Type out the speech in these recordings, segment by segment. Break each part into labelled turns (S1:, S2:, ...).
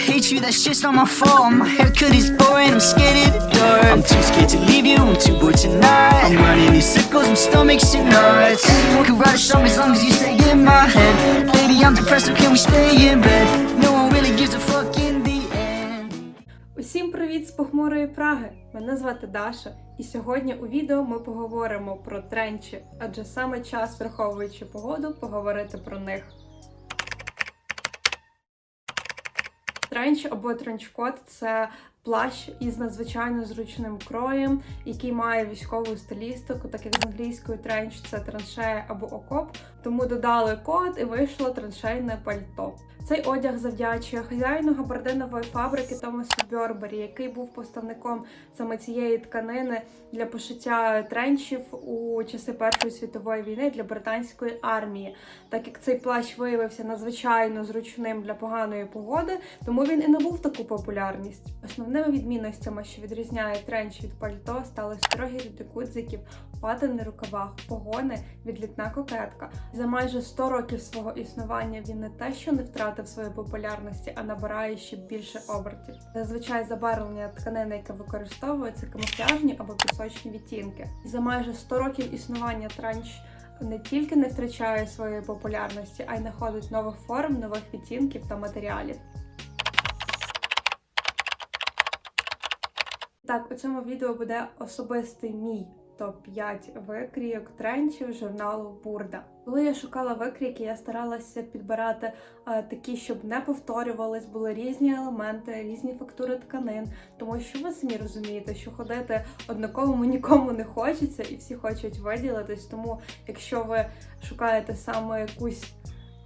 S1: hate you, that's just not my fault. My haircut is boring, I'm scared of the dark. I'm too scared to leave you, I'm too bored tonight. I'm running these circles, my stomach's in knots. Could write a song as long as you stay in my head. Baby, I'm depressed, so can we stay in bed? No one really gives a fuck in the end.
S2: Усім привіт з похмурої Праги! Мене звати Даша, і сьогодні у відео ми поговоримо про тренчі, адже саме час, враховуючи погоду, поговорити про них. Тренч або тренчкот це плащ із надзвичайно зручним кроєм, який має військову стилістику, так як з англійською тренч це траншея або окоп. Тому додали код і вийшло траншейне пальто. Цей одяг завдячує хазяїну габардинової фабрики Томасу Бьорбері, який був поставником саме цієї тканини для пошиття тренчів у часи Першої світової війни для британської армії. Так як цей плащ виявився надзвичайно зручним для поганої погоди, тому він і набув таку популярність. Основними відмінностями, що відрізняє тренч від пальто, стали строгі ряди гудзиків, пати на рукавах, погони, відлітна кокетка. За майже 100 років свого існування він не те, що не втратив своєї популярності, а набирає ще більше обертів. Зазвичай забарвлення тканини, яке використовується, камуфляжні або пісочні відтінки. За майже 100 років існування тренч не тільки не втрачає своєї популярності, а й знаходить нових форм, нових відтінків та матеріалів. Так, у цьому відео буде особистий мій топ-5 викрійок тренчів журналу Бурда. Коли я шукала викрійки, я старалася підбирати е, такі, щоб не повторювались, були різні елементи, різні фактури тканин, тому що ви самі розумієте, що ходити однаковому нікому не хочеться, і всі хочуть виділитись. Тому, якщо ви шукаєте саме якусь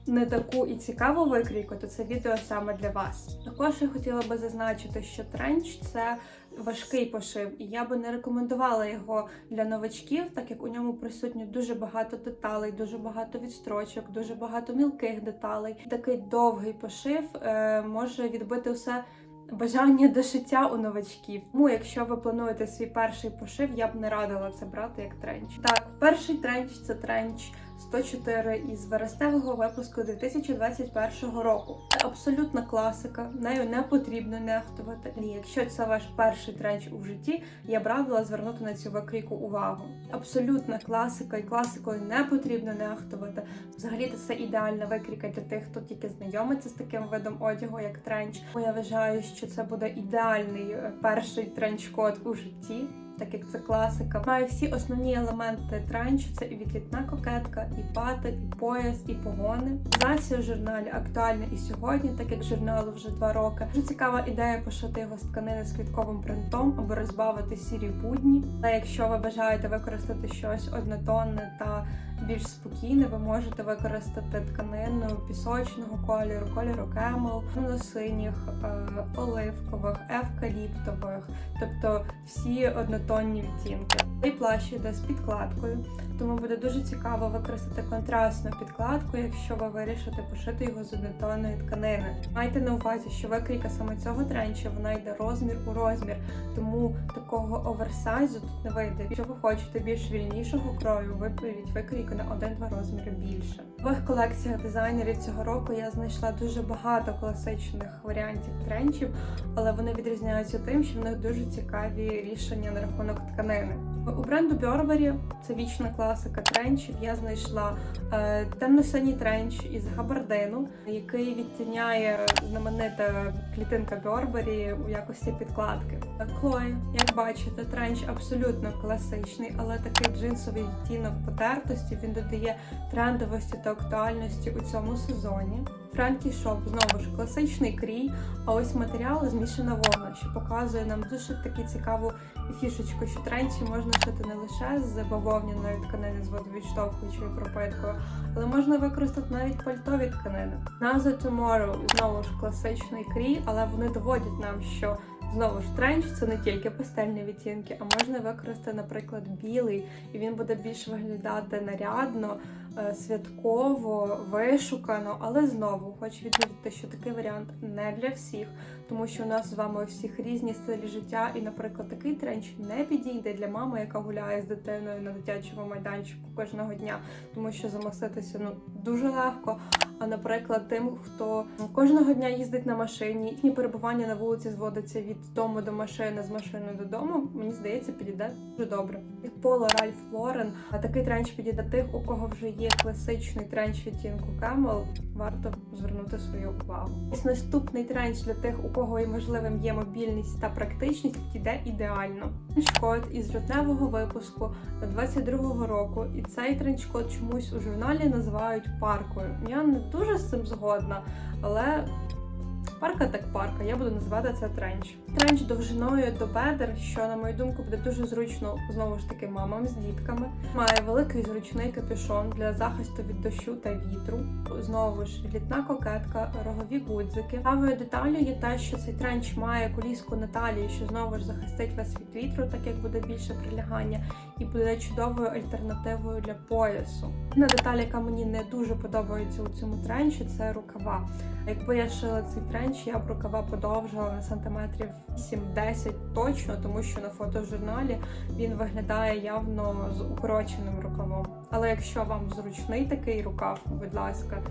S2: не таку і цікаву викрійку, то це відео саме для вас. Також я хотіла би зазначити, що тренч це важкий пошив, і я би не рекомендувала його для новачків, так як у ньому присутні дуже багато деталей, дуже багато відстрочок, дуже багато мілких деталей. Такий довгий пошив е, може відбити все. Бажання до шиття у новачків. Тому, якщо ви плануєте свій перший пошив, я б не радила це брати як тренч. Так, перший тренч це тренч 104 із вересневого випуску 2021 року. Це абсолютна класика, нею не потрібно нехтувати. І якщо це ваш перший тренч у житті, я б радила звернути на цю викрійку увагу. Абсолютна класика, і класикою не потрібно нехтувати. Взагалі це ідеальна викрійка для тих, хто тільки знайомиться з таким видом одягу, як тренч. Тому я вважаю, що це буде ідеальний е, перший тренч-код у житті так як це класика. Має всі основні елементи транчу: це і відлітна кокетка, і пати, і пояс, і погони. Нація в журналі актуальна і сьогодні, так як журналу вже два роки. Дуже цікава ідея пошити його з тканини з квітковим принтом, аби розбавити сірі будні. Але якщо ви бажаєте використати щось однотонне та більш спокійне, ви можете використати тканину пісочного кольору, кольору кемел, синіх, оливкових, евкаліптових, тобто всі однотонні відтінки. Цей плащ йде з підкладкою, тому буде дуже цікаво використати контрастну підкладку, якщо ви вирішите пошити його з однотонної тканини. Майте на увазі, що викрійка саме цього тренча вона йде розмір у розмір, тому такого оверсайзу тут не вийде. Якщо ви хочете більш вільнішого крою, виберіть викрійку на один-два розміри більше. В колекціях дизайнерів цього року я знайшла дуже багато класичних варіантів тренчів, але вони відрізняються тим, що в них дуже цікаві рішення на рахунок тканини. У бренду Burberry, це вічна класика тренчів. Я знайшла е, темно-синій тренч із габардину, який відтіняє знаменита клітинка Burberry у якості підкладки. Клої, як бачите, тренч абсолютно класичний, але такий джинсовий відтінок потертості він додає трендовості та актуальності у цьому сезоні. Френкі знову ж класичний крій, а ось матеріал змішана вовна, що показує нам дуже таку цікаву фішечку, що тренчі можна шити не лише з бавовняної тканини з водовідштовхуючою пропиткою, але можна використати навіть пальтові тканини. Назва Tomorrow знову ж класичний крій, але вони доводять нам, що Знову ж тренч це не тільки пастельні відтінки, а можна використати, наприклад, білий, і він буде більш виглядати нарядно, святково, вишукано. Але знову хочу відмітити, що такий варіант не для всіх, тому що у нас з вами всіх різні стилі життя, і, наприклад, такий тренч не підійде для мами, яка гуляє з дитиною на дитячому майданчику кожного дня, тому що замоститися ну дуже легко. А наприклад, тим, хто кожного дня їздить на машині, їхнє перебування на вулиці зводиться від дому до машини, з машини додому, мені здається, підійде дуже добре. Як Поло Ральф Лорен, такий тренч підійде тих, у кого вже є класичний тренч відтінку Camel, варто звернути свою увагу. Ось наступний тренч для тих, у кого і можливим є мобільність та практичність, підійде ідеально. Тренчкод із жовтневого випуску 22-го року, і цей тренчкод чомусь у журналі називають паркою. Я не дуже з цим згодна, але парка так парка. Я буду називати це тренч. Тренч довжиною до бедер, що на мою думку буде дуже зручно знову ж таки мамам з дітками. Має великий зручний капюшон для захисту від дощу та вітру. Знову ж літна кокетка, рогові гудзики. Правою деталю є те, що цей тренч має коліску на талії, що знову ж захистить вас від вітру, так як буде більше прилягання, і буде чудовою альтернативою для поясу. Одна деталь, яка мені не дуже подобається у цьому тренчі, це рукава. Якби я шила цей тренч, я б рукава подовжила на сантиметрів 7-10 точно, тому що на фотожурналі він виглядає явно з укороченим рукавом. Але якщо вам зручний такий рукав, будь ласка,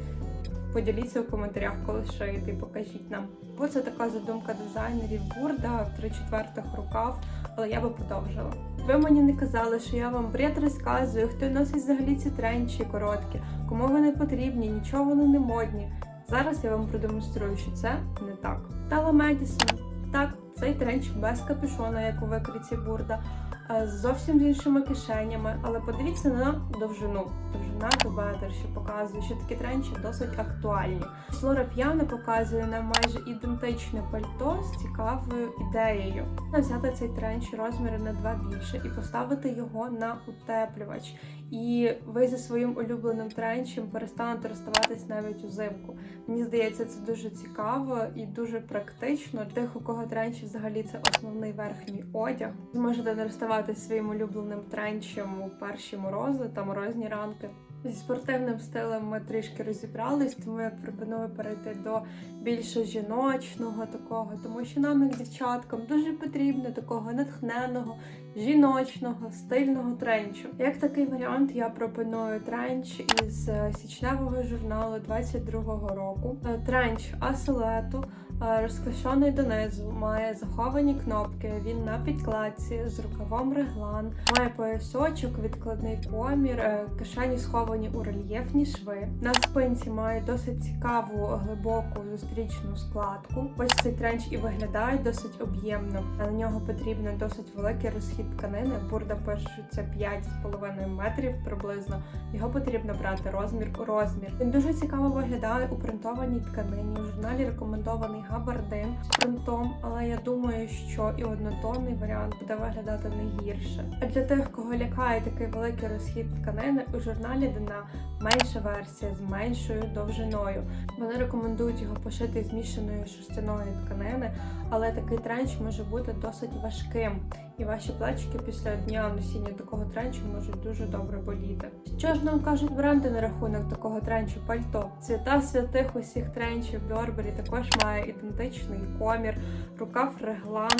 S2: поділіться у коментарях, коли шиєте і покажіть нам. Бо це така задумка дизайнерів бурда, 3 четвертих рукав, але я би подовжила. Ви мені не казали, що я вам бред розказую, хто носить взагалі ці тренчі короткі, кому вони потрібні, нічого вони не модні. Зараз я вам продемонструю, що це не так. Тала Медісон. Так, цей тренч без капюшона, як у викриті бурда, е, з зовсім з іншими кишенями. Але подивіться на довжину. Довжина до бедер, що показує, що такі тренчі досить актуальні. Флора П'яна показує нам майже ідентичне пальто з цікавою ідеєю. Взяти цей тренч розміри на два більше і поставити його на утеплювач. І ви зі своїм улюбленим тренчем перестанете розставатись навіть узимку. Мені здається, це дуже цікаво і дуже практично. Тих, у кого тренчі взагалі це основний верхній одяг. Зможете не розставатись своїм улюбленим тренчем у перші морози та морозні ранки. Зі спортивним стилем ми трішки розібрались, тому я пропоную перейти до більш жіночного такого, тому що нам, як дівчаткам, дуже потрібно такого натхненого, жіночного, стильного тренчу. Як такий варіант, я пропоную тренч із січневого журналу 22-го року. Е, Тренч асилету, розкошений донизу, має заховані кнопки. Він на підкладці з рукавом реглан, має поясочок, відкладний комір, е, кишені сховані у рельєфні шви. На спинці має досить цікаву глибоку зустрічну складку. Ось цей тренч і виглядає досить об'ємно. На нього потрібно досить великий розхід тканини. Бурда пишеться 5,5 метрів приблизно. Його потрібно брати розмір у розмір. Він дуже цікаво виглядає у принтованій тканині. У журналі рекомендований габардин з принтом, але я думаю, що і однотонний варіант буде виглядати не гірше. А для тих, кого лякає такий великий розхід тканини, у журналі дана менша версія з меншою довжиною. Вони рекомендують його пошити змішаною шерстяної тканини, але такий тренч може бути досить важким, і ваші плечики після дня носіння такого тренчу можуть дуже добре боліти. Що ж нам кажуть бренди на рахунок такого тренчу пальто? Цвіта святих усіх тренчів Burberry також має ідентичний комір, рукав реглан.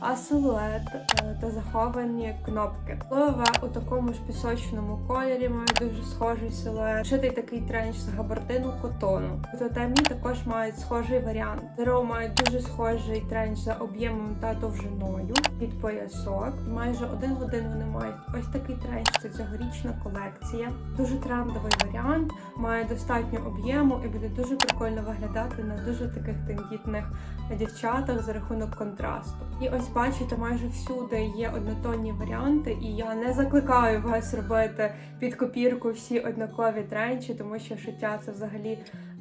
S2: А силует е, та заховані кнопки. Лове у такому ж пісочному кольорі має дуже схожий силует. Шитий такий тренч з габардину котону. Тотемі також мають схожий варіант. Зеро мають дуже схожий тренч за об'ємом та довжиною під поясок. Майже один в один вони мають ось такий тренч. Це цьогорічна колекція. Дуже трендовий варіант, має достатньо об'єму і буде дуже прикольно виглядати на дуже таких тендітних дівчатах за рахунок контрасту. І ось бачите, майже всюди є однотонні варіанти, і я не закликаю вас робити під копірку всі однакові тренчі, тому що шиття це взагалі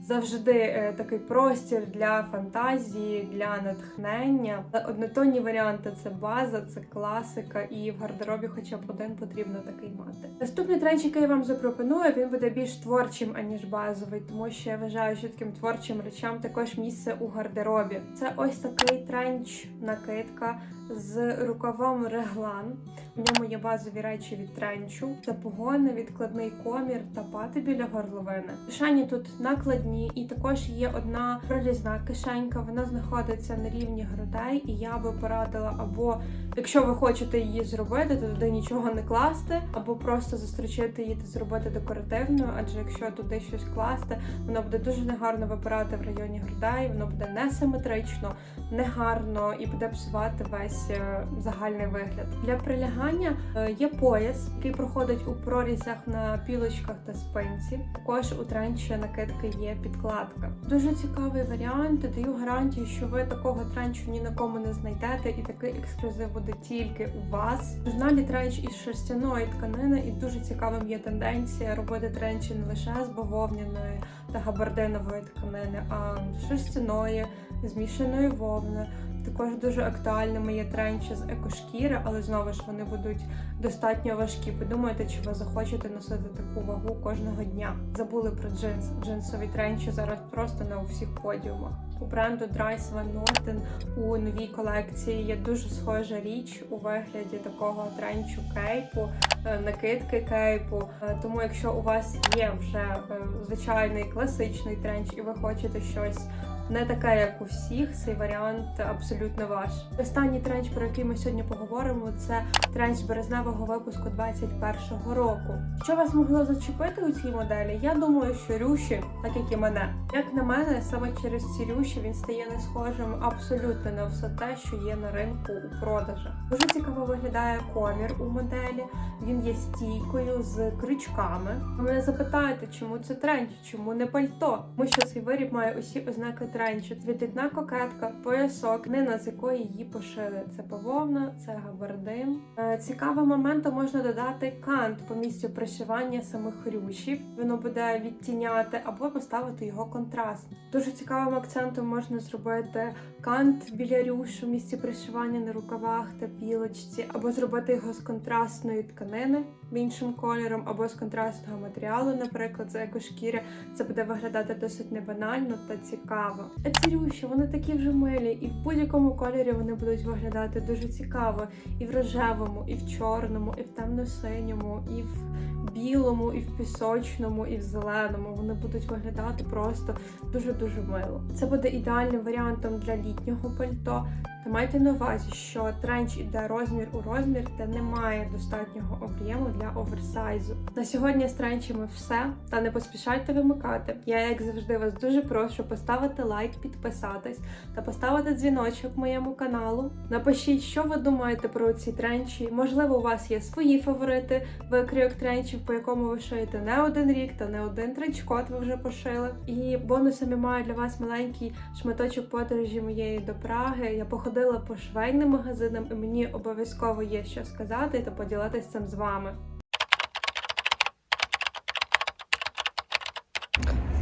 S2: завжди е, такий простір для фантазії, для натхнення. Однотонні варіанти це база, це класика, і в гардеробі хоча б один потрібно такий мати. Наступний тренч, який я вам запропоную, він буде більш творчим аніж базовий, тому що я вважаю, що таким творчим речам також місце у гардеробі. Це ось такий тренч накидка з рукавом реглан. В ньому є базові речі від тренчу, це погони, відкладний комір та пати біля горловини. Кишені тут накладні, і також є одна прорізна кишенька. Вона знаходиться на рівні грудей, і я би порадила або якщо ви хочете її зробити, то туди нічого не класти, або просто застрочити її та зробити декоративною. Адже якщо туди щось класти, воно буде дуже негарно випирати в районі грудей, воно буде несиметрично, негарно і буде псувати весь е, загальний вигляд. Для прилягання е, є пояс, який проходить у прорізях на пілочках та спинці. Також у тренчі накидки є підкладка. Дуже цікавий варіант. Даю гарантію, що ви такого тренчу ні на кому не знайдете, і такий ексклюзив буде тільки у вас. Журналі тренч із шерстяної тканини, і дуже цікавим є тенденція робити тренчі не лише з бавовняної та габардинової тканини, а шерстяної, змішаної вовни. Також дуже актуальними є тренчі з екошкіри, але знову ж вони будуть достатньо важкі. Подумайте, чи ви захочете носити таку вагу кожного дня. Забули про джинс. Джинсові тренчі зараз просто на усіх подіумах. У бренду Dries Van Noten у новій колекції є дуже схожа річ у вигляді такого тренчу кейпу, е, накидки кейпу. Е, Тому, якщо у вас є вже е, звичайний класичний тренч, і ви хочете щось не таке, як у всіх, цей варіант абсолютно ваш. Останній тренч, про який ми сьогодні поговоримо, це тренч березневого випуску 21-го року. Що вас могло зачепити у цій моделі? Я думаю, що рюші, так як і мене. Як на мене, саме через ці рюші він стає не схожим абсолютно на все те, що є на ринку у продажах. Дуже цікаво виглядає комір у моделі. Він є стійкою з крючками. Ви мене запитаєте, чому це тренч, чому не пальто? Тому що цей виріб має усі ознаки тренчу. Цвітна кокетка, поясок, нина з якої її пошили. Це бавовна, це габардин. Е, Цікавим моментом можна додати кант по місцю пришивання самих рюшів. Воно буде відтіняти або поставити його контрастно. Дуже цікавим акцентом можна зробити кант біля рюш у місці пришивання на рукавах та пілочці, або зробити його з контрастної тканини іншим кольором, або з контрастного матеріалу, наприклад, з екошкіри. Це буде виглядати досить небанально та цікаво. А ці рюші, вони такі вже милі, і в будь-якому кольорі вони будуть виглядати дуже цікаво. І в рожевому, і в чорному, і в темно-синьому, і в білому, і в пісочному, і в зеленому. Вони будуть виглядати просто дуже-дуже мило. Це буде ідеальним варіантом для літнього пальто. Майте на увазі, що тренч іде розмір у розмір, та немає достатнього об'єму для оверсайзу. На сьогодні з тренчами все. Та не поспішайте вимикати. Я, як завжди, вас дуже прошу поставити лайк, підписатись та поставити дзвіночок моєму каналу. Напишіть, що ви думаєте про ці тренчі. Можливо, у вас є свої фаворити викрійок тренчів, по якому ви шиєте не один рік та не один тренчкот ви вже пошили. І бонусами маю для вас маленький шматочок подорожі моєї до Праги. Я походила по швейним магазинам, і мені обов'язково є що сказати та поділитися цим з вами.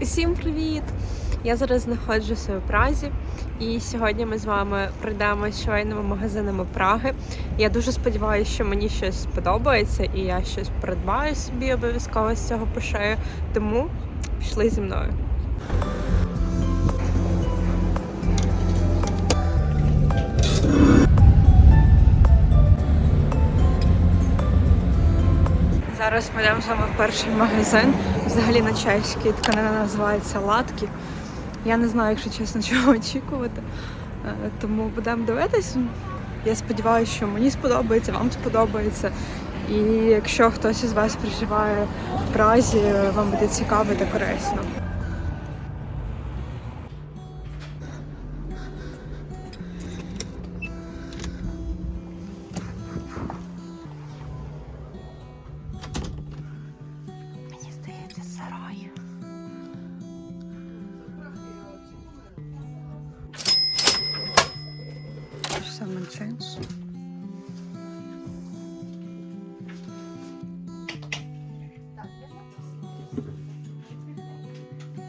S3: Всім привіт! Я зараз знаходжуся у Празі, і сьогодні ми з вами пройдемо швейними магазинами Праги. Я дуже сподіваюся, що мені щось сподобається, і я щось придбаю собі обов'язково з цього пошию. Тому пішли зі мною. Зараз ми йдемо вами в перший магазин. Взагалі на чеській тканина називається латки. Я не знаю, якщо чесно, чого очікувати. Е, Тому будемо дивитись. Я сподіваюся, що мені сподобається, вам сподобається. І якщо хтось із вас проживає в Празі, вам буде цікаво та корисно.
S4: Саме
S2: джинс.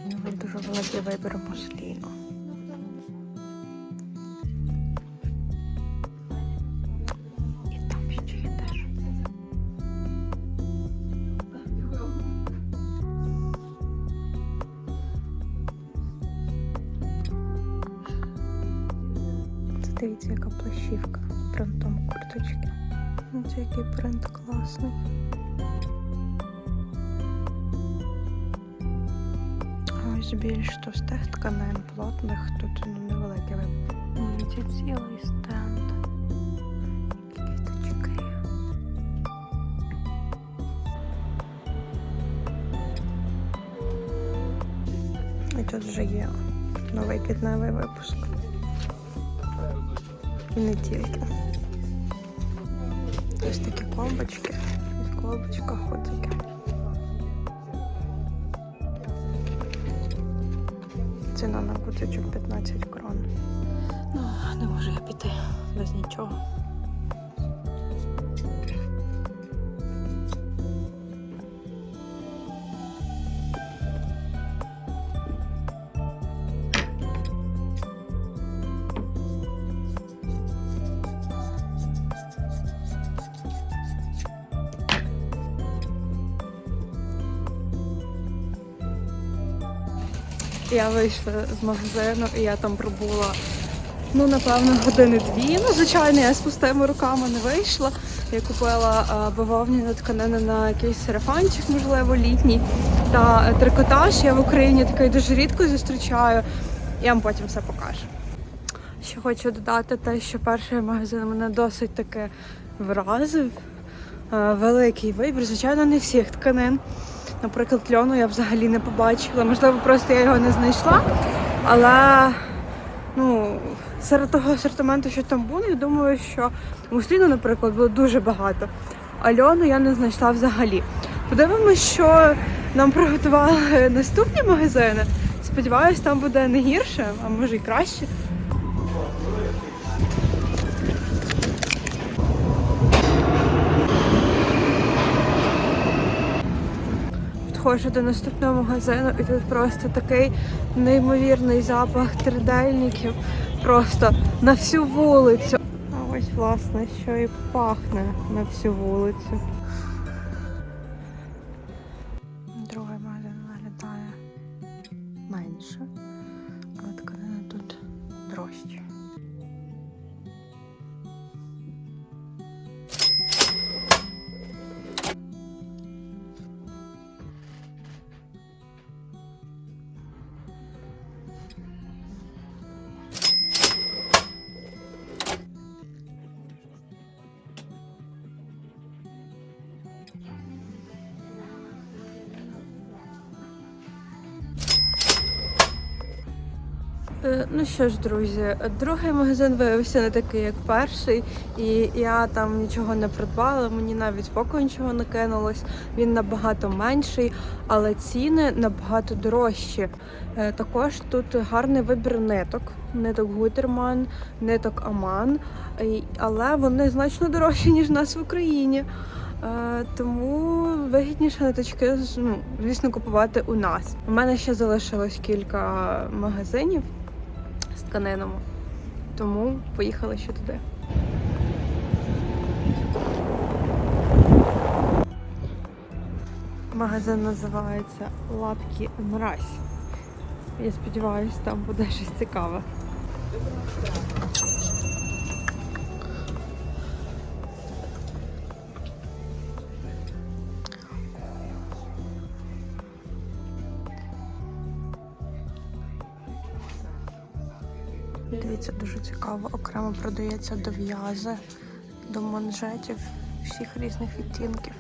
S2: У нього дуже великий вибір мусліну. Класний. Ось більш товстих тканин, плотних, тут ну, невеликий вибір. Цілий стенд. Квіточки. І тут вже є новий квітневий випуск. І не тільки. Ось такі комбочки. І в ходики. Ціна на куточок 15 крон. Ну, не можу я піти без нічого. Я вийшла з магазину і я там пробула, ну, напевно, години-дві. Ну, звичайно, я з пустими руками не вийшла. Я купила а, бавовняну тканину на якийсь сарафанчик, можливо, літній. Та е, трикотаж я в Україні такий дуже рідко зустрічаю. Я вам потім все покажу. Ще хочу додати те, що перший магазин мене досить таки вразив. Е, Великий вибір, звичайно, не всіх тканин. Наприклад, льону я взагалі не побачила. Можливо, просто я його не знайшла. Але ну, серед того асортименту, що там було, я думаю, що мусліну, наприклад, було дуже багато. А льону я не знайшла взагалі. Подивимось, що нам приготували наступні магазини. Сподіваюсь, там буде не гірше, а може і краще. Підходжу до наступного магазину, і тут просто такий неймовірний запах тридельників. Просто на всю вулицю. А ось, власне, що і пахне на всю вулицю. Ну що ж, друзі, другий магазин виявився не такий, як перший, і я там нічого не придбала, мені навіть в нічого не кинулось. Він набагато менший, але ціни набагато дорожчі. Е, Також тут гарний вибір ниток. Ниток Гутерман, ниток Аман, але вони значно дорожчі, ніж у нас в Україні. Е, Тому вигідніше ниточки, ну, звісно, купувати у нас. У мене ще залишилось кілька магазинів з тканинами, тому поїхали ще туди. Магазин називається Лапки Мразь. Я сподіваюся, там буде щось цікаве. Дивіться, дуже цікаво. Окремо продається до в'язи, до манжетів всіх різних відтінків.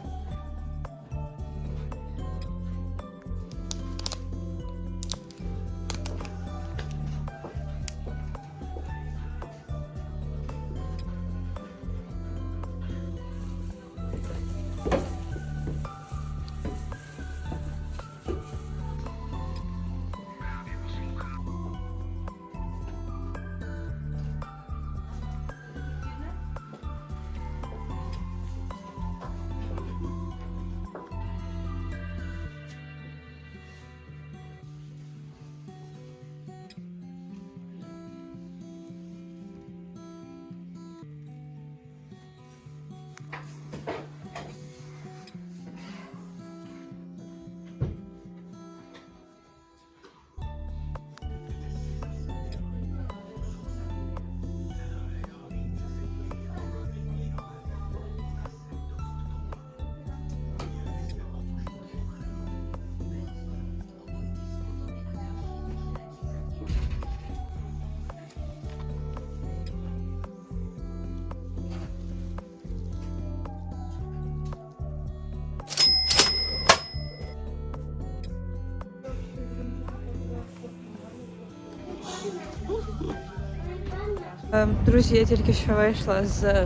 S3: Друзі, я тільки що вийшла з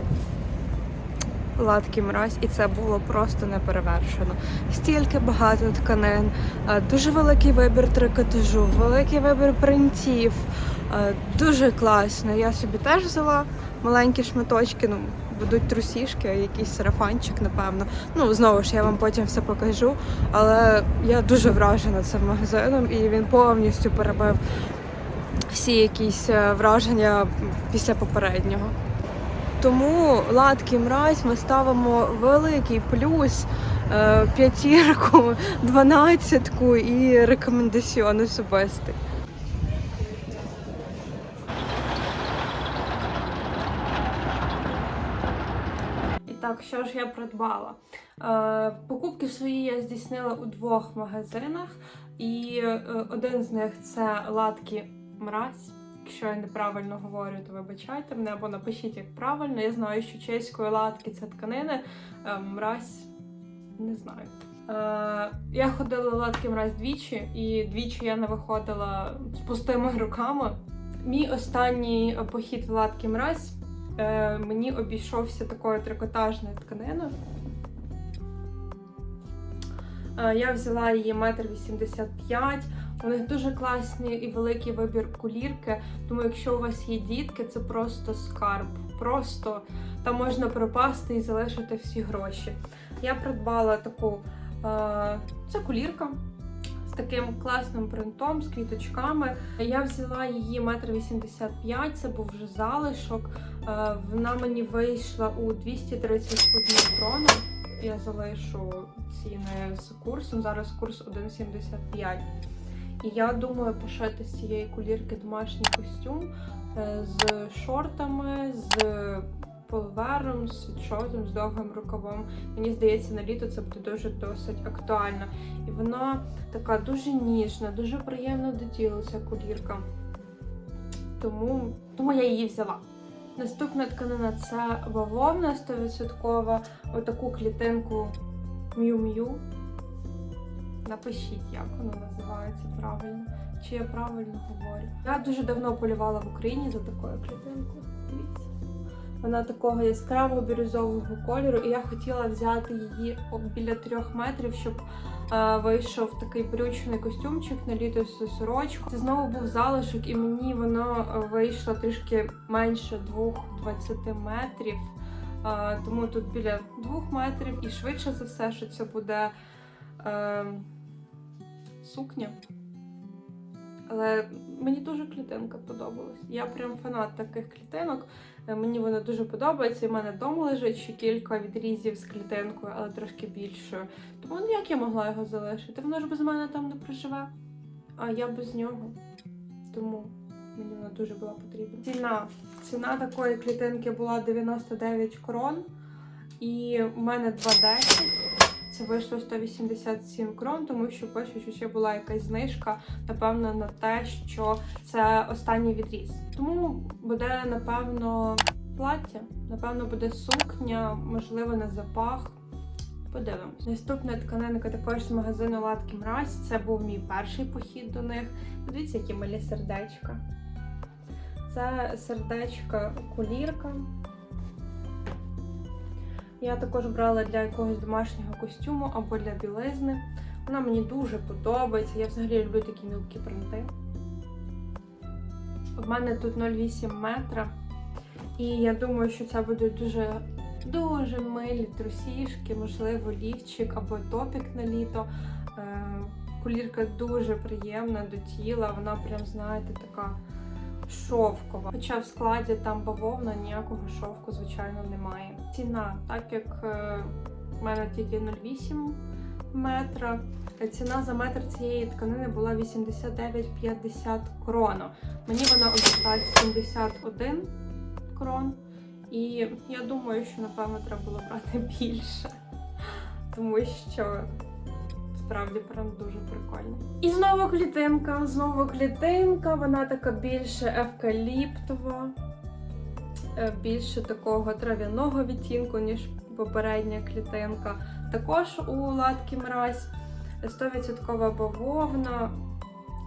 S3: латки мразь, і це було просто неперевершено. Стільки багато тканин, е, дуже великий вибір трикотажу, великий вибір принтів. е, Дуже класно. Я собі теж взяла маленькі шматочки. Ну, будуть трусішки, якийсь сарафанчик, напевно. Ну, знову ж я вам потім все покажу. Але я дуже вражена цим магазином, і він повністю перебив всі якісь е, враження після попереднього. Тому латки мразь ми ставимо великий плюс, е, п'ятірку, дванадцятку і рекомендаціон особистий.
S2: Так, що ж я придбала? Е, покупки свої я здійснила у двох магазинах, і е, один з них це латки мразь. Якщо я неправильно говорю, то вибачайте мене або напишіть як правильно. Я знаю, що чеської латки це тканини, е, мразь не знаю. Е, я ходила латки мразь двічі, і двічі я не виходила з пустими руками. Мій останній похід в латки мразь е, мені обійшовся такою трикотажною тканиною. Е, я взяла її метр вісімдесят п'ять. У них дуже класний і великий вибір кулірки. Тому якщо у вас є дітки, це просто скарб. Просто там можна пропасти і залишити всі гроші. Я придбала таку е, це кулірка з таким класним принтом, з квіточками. Я взяла її метр вісімдесят п'ять, це був вже залишок. Е, Вона мені вийшла у 231 крону. Я залишу ціни з курсом. Зараз курс 1,75. І я думаю пошити з цієї кулірки домашній костюм е, з шортами, з полвером, з світшотом, з довгим рукавом. Мені здається, на літо це буде дуже досить актуально. І вона така дуже ніжна, дуже приємна до тіла ця кулірка. Тому, тому я її взяла. Наступна тканина це бавовна 100%. Отаку клітинку М'ю-М'ю. Напишіть, як воно називається правильно. Чи я правильно говорю. Я дуже давно полювала в Україні за такою клітинкою. Дивіться. Вона такого яскравого бірюзового кольору, і я хотіла взяти її біля трьох метрів, щоб е, вийшов такий брючний костюмчик на літо сорочку. Це знову був залишок, і мені воно вийшло трішки менше 2-20 метрів. Е, тому тут біля двох метрів, і швидше за все, що це буде е, сукня. Але мені дуже клітинка подобалась. Я прям фанат таких клітинок. Е, Мені вона дуже подобається. І в мене вдома лежить ще кілька відрізів з клітинкою, але трошки більшою. Тому ну як я могла його залишити? Воно ж без мене там не проживе. А я без нього. Тому мені вона дуже була потрібна. Ціна. Ціна такої клітинки була 99 крон. І в мене 2,10. Це вийшло 187 крон, тому що пишуть, що ще була якась знижка, напевно, на те, що це останній відріз. Тому буде, напевно, плаття, напевно, буде сукня, можливо, на запах. Подивимось. Наступна тканинка також з магазину Латки Мразь. Це був мій перший похід до них. Подивіться, які малі сердечка. Це сердечка кулірка. Я також брала для якогось домашнього костюму або для білизни. Вона мені дуже подобається. Я взагалі люблю такі мілкі принти. В мене тут 0,8 метра. І я думаю, що це будуть дуже дуже милі трусішки, можливо, лівчик або топік на літо. Е, Кулірка дуже приємна до тіла, вона прям, знаєте, така шовкова. Хоча в складі там бавовна, ніякого шовку, звичайно, немає. Ціна, так як е, в мене тільки 0,8 метра. е, Ціна за метр цієї тканини була 89,50 крон. Мені вона обійшлась 71 крон. І я думаю, що напевно треба було брати більше. Тому що справді прям дуже прикольно. І знову клітинка, знову клітинка, вона така більше евкаліптова, більше такого трав'яного відтінку, ніж попередня клітинка. Також у латки мразь 100% бавовна.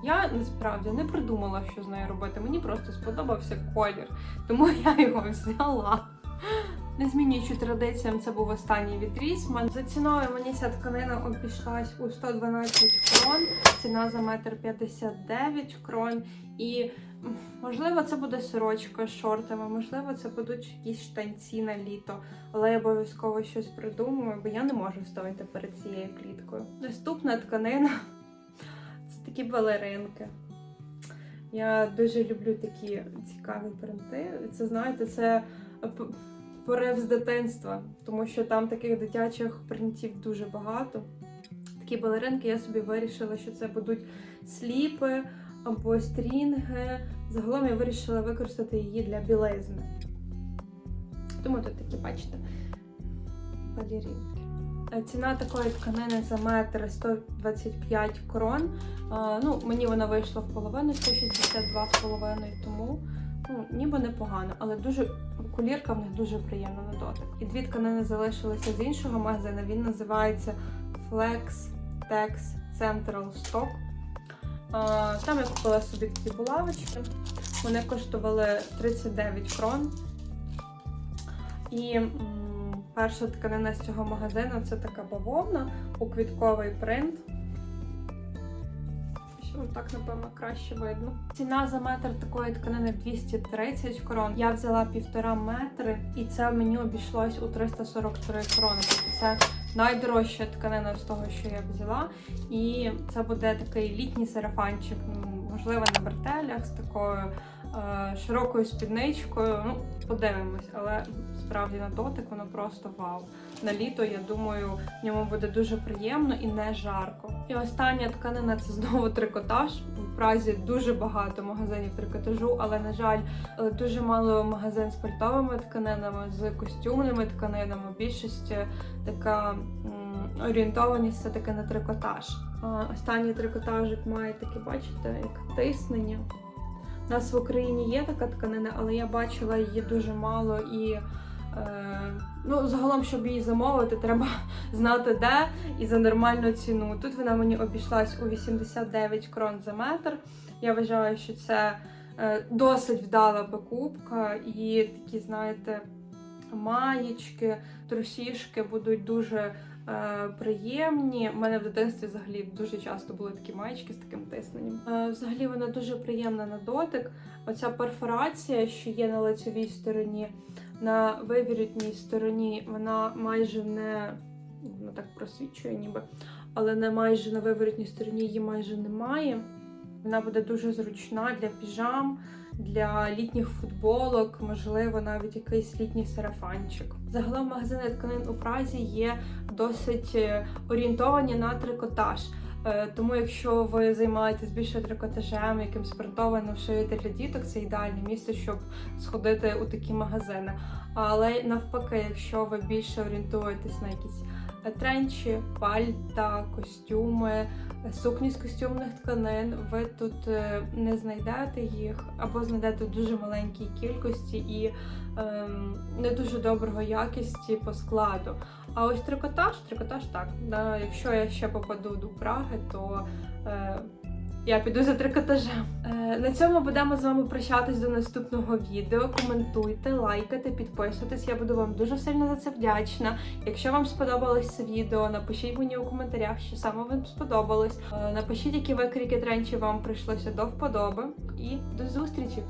S2: Я насправді не придумала, що з нею робити. Мені просто сподобався колір, тому я його взяла. Не змінюючи традиціям, це був останній відріз. За ціною мені ця тканина обійшлась у 112 крон, ціна за метр 59 крон. І можливо це буде сорочка з шортами, можливо, це будуть якісь штанці на літо, але я обов'язково щось придумаю, бо я не можу стояти перед цією кліткою. Наступна тканина це такі балеринки. Я дуже люблю такі цікаві принти. Це знаєте, це п- порив з дитинства, тому що там таких дитячих принтів дуже багато. Такі балеринки я собі вирішила, що це будуть сліпи або стрінги. Загалом я вирішила використати її для білизни. Тому тут такі, бачите, балеринки. Е, Ціна такої тканини за метр 125 крон. Ну, мені вона вийшла в половину 162,5, тому ну, ніби непогано, але дуже кулірка в них дуже приємна на дотик. І дві тканини залишилися з іншого магазину. Він називається Flex Tex Central Stock. А, Там я купила собі такі булавочки. Вони коштували 39 крон. І м, перша тканина з цього магазину це така бавовна у квітковий принт. Що так, напевно, краще видно. Ціна за метр такої тканини 230 крон. Я взяла півтора метри, і це мені обійшлось у 343 крони. Тобто це найдорожча тканина з того, що я взяла. І це буде такий літній сарафанчик, можливо, на бретелях з такою е, широкою спідничкою. Ну, подивимось, але справді на дотик воно просто вау. На літо, я думаю, в ньому буде дуже приємно і не жарко. І остання тканина це знову трикотаж. В Празі дуже багато магазинів трикотажу, але на жаль, е, дуже мало магазин з пальтовими тканинами, з костюмними тканинами. Більшість е, така орієнтованість все таки на трикотаж. Останній трикотажик має таке, бачите, як тиснення. У нас в Україні є така тканина, але я бачила її дуже мало і. Е, ну, загалом, щоб її замовити, треба знати де і за нормальну ціну. Тут вона мені обійшлась у 89 крон за метр. Я вважаю, що це е, досить вдала покупка, і такі, знаєте, маєчки, трусішки будуть дуже е, приємні. У мене в дитинстві взагалі дуже часто були такі маєчки з таким тисненням. Взагалі вона дуже приємна на дотик. Оця перфорація, що є на лицевій стороні, на вивірітній стороні, вона майже не вона так просвічує, ніби, але не майже на виворотній стороні її майже немає. Вона буде дуже зручна для піжам, для літніх футболок, можливо, навіть якийсь літній сарафанчик. Загалом магазини тканин у Празі є досить е, орієнтовані на трикотаж. Е, Тому, якщо ви займаєтесь більше трикотажем, якимсь принтованим шиєте для діток, це ідеальне місце, щоб сходити у такі магазини. Але навпаки, якщо ви більше орієнтуєтесь на якісь е, тренчі, пальта, костюми, е, сукні з костюмних тканин, ви тут не знайдете їх або знайдете в дуже маленькій кількості і ем, не дуже доброго якості по складу. А ось трикотаж, трикотаж так. Да, якщо я ще попаду до Праги, то е, я піду за трикотажем. Е, на цьому будемо з вами прощатись до наступного відео. Коментуйте, лайкайте, підписуйтесь. Я буду вам дуже сильно за це вдячна. Якщо вам сподобалось це відео, напишіть мені у коментарях, що саме вам сподобалось. Е, напишіть, які викрики тренчі вам прийшлося до вподоби. І до зустрічі!